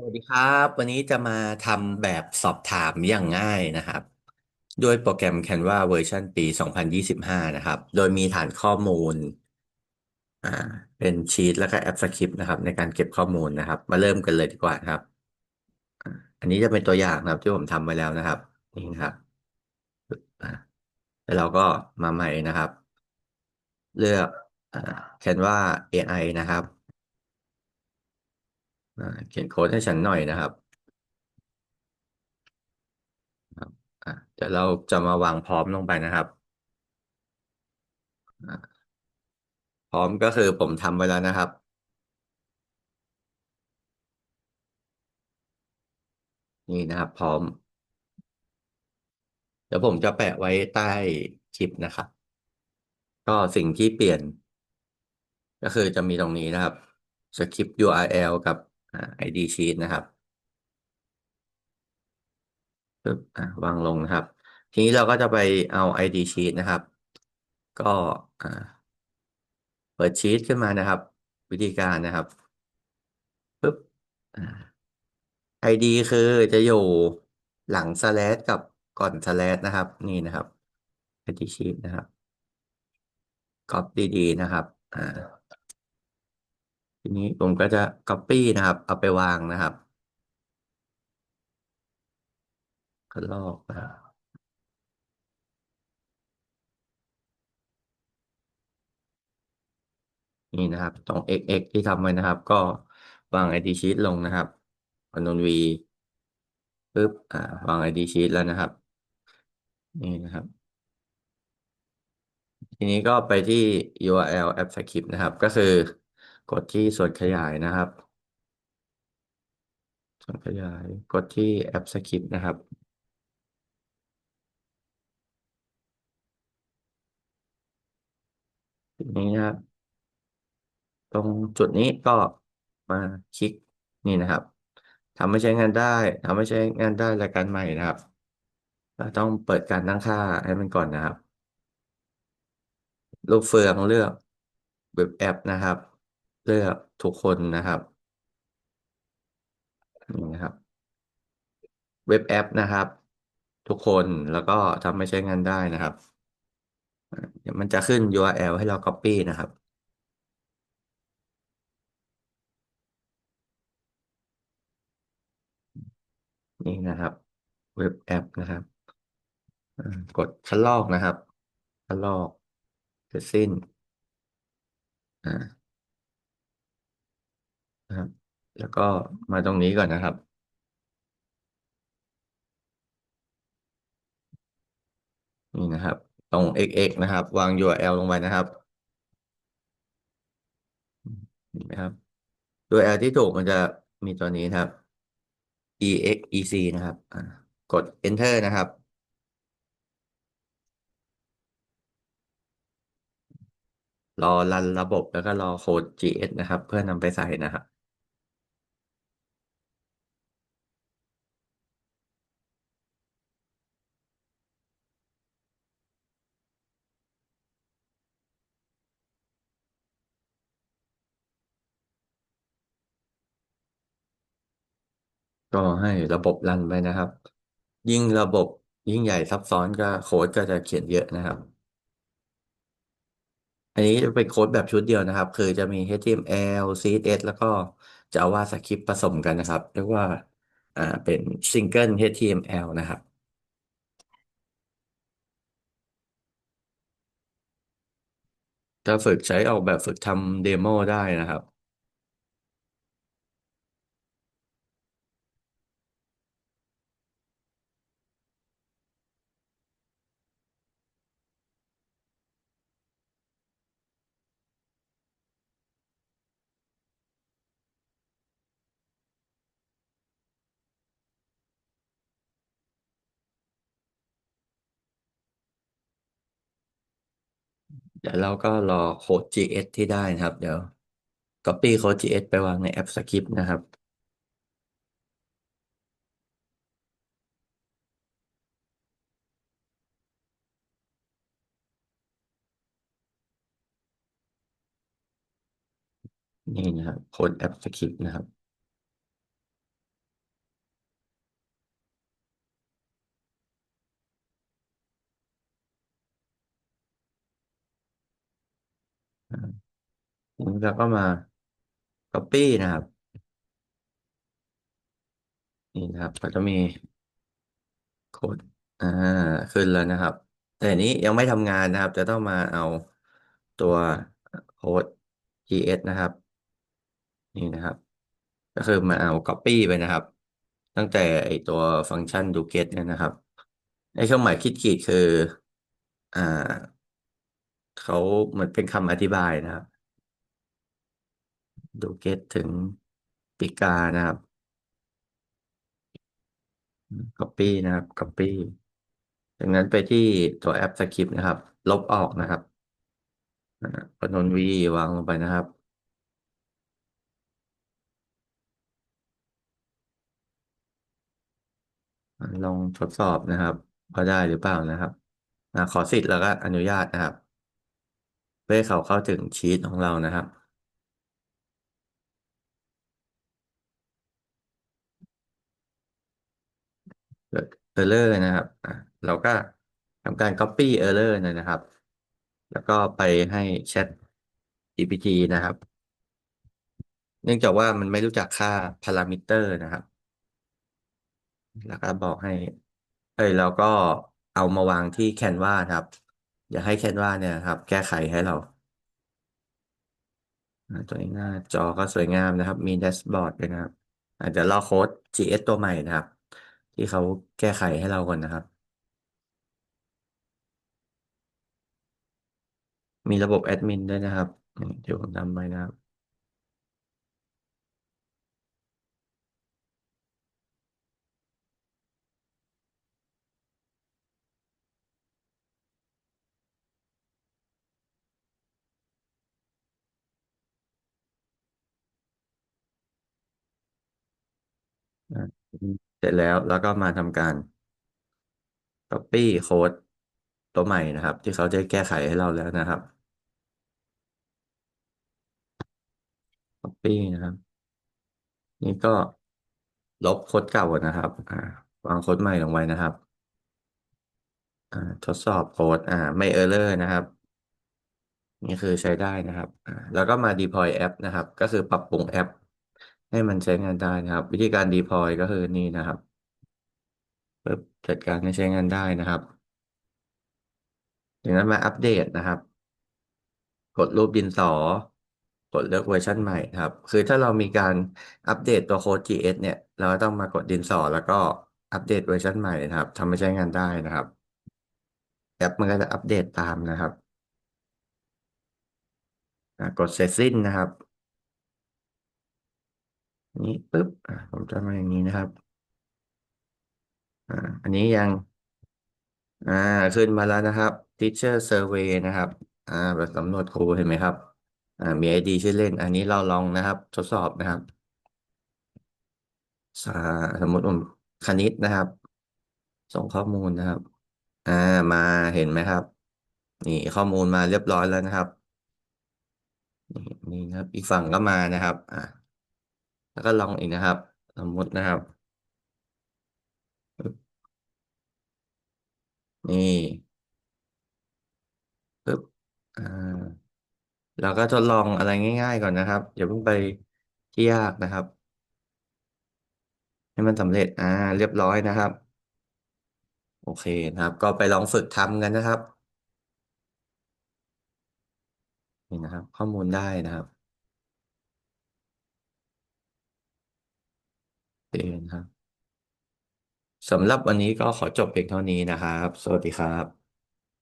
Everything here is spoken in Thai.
สวัสดีครับ วันนี้จะมาทำแบบสอบถามอย่างง่ายนะครับ ด้วยโปรแกรม Canva เวอร์ชันปี 2025 นะครับ โดยมีฐานข้อมูลอ่าเป็นชีตแล้วก็แอปสคริปต์นะครับ ในการเก็บข้อมูลนะครับ มาเริ่มกันเลยดีกว่านะครับ อันนี้จะเป็นตัวอย่างนะครับ ที่ผมทำไว้แล้วนะครับนี่ครับอ่าแล้วเราก็มาใหม่นะครับ เลือก Canva AI นะครับ เขียนโค้ดให้ฉันหน่อยนะครับครับอะเดี๋ยวเราจะมาวางพร้อมลงไปนะครับ พร้อมก็คือผมทำไว้แล้วนะครับ นี่นะครับพร้อม เดี๋ยวผมจะแปะไว้ใต้คลิปนะครับ ก็สิ่งที่เปลี่ยน ก็คือจะมีตรงนี้นะครับสคริปต์ URL กับ ID sheet นะครับปึ๊บอะวางลงนะครับ ทีนี้เราก็จะไปเอา ID sheet นะครับ ก็อ่าเปิดชีตขึ้นมานะครับ วิธีการนะครับปึ๊บอ่า ID คือจะอยู่หลังสแลชกับก่อนสแลชนะครับ นี่นะครับ ID sheet นะครับก๊อปดีๆนะครับ อ่า ทีนี้ผมก็จะ Copy นะครับ เอาไปวางนะครับก็ลอกนะนี่นะครับ ตรง xx ที่ทำไว้นะครับ ก็วาง ID sheet ลงนะครับ Ctrl V ปึ๊บอ่าวาง ID sheet แล้วนะครับ นี่นะครับ ทีนี้ก็ไปที่ URL App Script นะครับ ก็คือ กดที่ส่วนขยายนะครับ ส่วนขยายกดที่ App Script นะครับ ทีนี้นะครับ ตรงจุดนี้ก็มาคลิกนี่นะครับทำไม่ใช้งานได้ทำไม่ใช้งานได้รายการใหม่นะครับเราต้องเปิดการตั้งค่าให้มันก่อนนะครับ ลูกเฟืองเลือกเว็บแอปนะครับ เลือกทุกคนนะครับนี่นะครับ เว็บแอปนะครับ ทุกคนแล้วก็ทำไม่ใช้งานได้นะครับเดี๋ยวมันจะขึ้น URL ให้เรา Copy นะครับนี่นะครับ เว็บแอปนะครับกดคัดลอกนะครับคัดลอกเสร็จสิ้นอ่า นะครับ แล้วก็มาตรงนี้ก่อนนะครับ นี่นะครับ ตรง xx นะครับ วาง URL ลงไปนะครับเห็นไหมครับ URL ที่ถูกมันจะมีตัวนี้นะครับ exec นะครับกด enter นะครับรอรันระบบแล้วก็รอโค้ด gs นะครับ เพื่อนำไปใส่นะครับ ก็ให้ระบบรันไปนะครับ ยิ่งระบบยิ่งใหญ่ซับซ้อนก็โค้ดก็จะเขียนเยอะนะครับ อันนี้จะเป็นโค้ดแบบชุดเดียวนะครับ คือจะมี HTML CSS แล้วก็ JavaScript ผสมกันนะครับ เรียกว่าอ่าเป็น Single HTML นะครับจะฝึกใช้ออกแบบฝึกทำเดโมได้นะครับ เดี๋ยวเราก็รอโค้ด JS ที่ได้นะครับ เดี๋ยว Copy โค้ด JS ไปวางในแอปสคริปต์นะครับนี่นะครับโค้ดแอปสคริปต์นะครับ แล้วก็มา Copy นะครับ นี่นะครับ ก็จะมีโค้ดอ่าขึ้นแล้วนะครับ แต่อันนี้ยังไม่ทำงานนะครับ จะต้องมาเอาตัวโค้ด GS นะครับ นี่นะครับ ก็คือมาเอา Copy ไปนะครับ ตั้งแต่ไอตัวฟังก์ชัน do get เนี่ยนะครับไอเครื่องหมายคิดขีดคือ อ่าเขาเหมือนเป็นคำอธิบายนะครับ do get ถึงปีกานะครับ Copy นะครับ Copy จากนั้นไปที่ตัวแอปสคริปต์นะครับ ลบออกนะครับคอนโทรลวีวางลงไปนะครับ ลองทดสอบนะครับว่าได้หรือเปล่านะครับขอสิทธิ์แล้วก็อนุญาตนะครับ เพื่อเขาเข้าถึงชีตของเรานะครับเกิด error นะครับ เราก็ทำการ copy error เนยนะครับ แล้วก็ไปให้ Chat GPT นะครับ เนื่องจากว่ามันไม่รู้จักค่าพารามิเตอร์นะครับ แล้วก็บอกให้เอ้ยแล้วก็เอามาวางที่แคนวาครับ อย่าให้แคนวาเนี่ยครับ แก้ไขให้เราตัวนี้หน้าจอก็สวยงามนะครับ มีแดชบอร์ดด้วยนะครับอาจจะรอโค้ด GS ตัวใหม่นะครับ ที่เขาแก้ไขให้เราก่อนนะครับ มีระบบแอดมินด้วยนะครับ เดี๋ยวผมทำไปนะครับอ่า เสร็จแล้วแล้วก็มาทำการ Copy โค้ดตัวใหม่นะครับ ที่เขาจะแก้ไขให้เราแล้วนะครับ Copy นะครับ นี่ก็ลบโค้ดเก่าก่อนนะครับอ่าวางโค้ดใหม่ลงไว้นะครับอ่าทดสอบโค้ดอ่าไม่เออร์เลอร์นะครับ นี่คือใช้ได้นะครับอ่าแล้วก็มา deploy แอปนะครับ ก็คือปรับปรุงแอป ให้มันใช้งานได้นะครับ วิธีการ deploy ก็คือนี่นะครับเปิดจัดการให้ใช้งานได้นะครับจากนั้นมาอัปเดตนะครับ กดรูปดินสอ กดเลือกเวอร์ชันใหม่ครับ คือถ้าเรามีการอัปเดตตัวโค้ด GS เนี่ย เราก็ต้องมากดดินสอ แล้วก็อัปเดตเวอร์ชันใหม่นะครับทำให้ใช้งานได้นะครับแอปมันก็จะอัปเดตตามนะครับกดเสร็จสิ้นนะครับ นี้ปุ๊บอ่าผมจะมาอย่างนี้นะครับอ่าอันนี้ยังอ่าขึ้นมาแล้วนะครับ Teacher Survey นะครับอ่าแบบสำรวจครูเห็นไหมครับอ่ามี ID ชื่อเล่น อันนี้เราลองนะครับ ทดสอบนะครับสาสมมติผมคณิตนะครับ ส่งข้อมูลนะครับ อ่ามาเห็นไหมครับ นี่ข้อมูลมาเรียบร้อยแล้วนะครับนี่นี่นะครับ อีกฝั่งก็มานะครับ อ่า แล้วก็ลองอีกนะครับ สมมตินะครับ นี่ปึ๊บอ่าเราก็ทดลองอะไรง่าย ๆ ก่อนนะครับอย่าเพิ่งไปที่ยากนะครับ ให้มันสำเร็จอ่า เรียบร้อยนะครับ โอเคนะครับ ก็ไปลองฝึกทำกันนะครับนี่นะครับ ข้อมูลได้นะครับ โอเคนะครับสำหรับวันนี้ก็ขอจบเพียงเท่านี้นะครับ สวัสดีครับ